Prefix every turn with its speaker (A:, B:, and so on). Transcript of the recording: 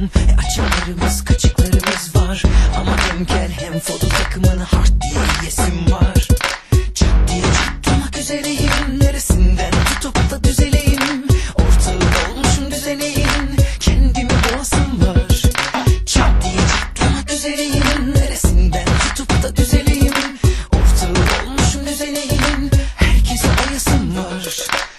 A: Bakın açımlarımız kaçıklarımız var. Ama hem kel hem foto takımını hard diye yesim var. Ciddi tutmak üzereyim Neresinden tutup da düzeleyim? Ortalık olmuşum düzeneyim Kendimi boğasım var. Ciddi tutmak üzereyim Neresinden tutup da düzeleyim? Ortalık olmuşum düzeneyim Herkese ayasım var.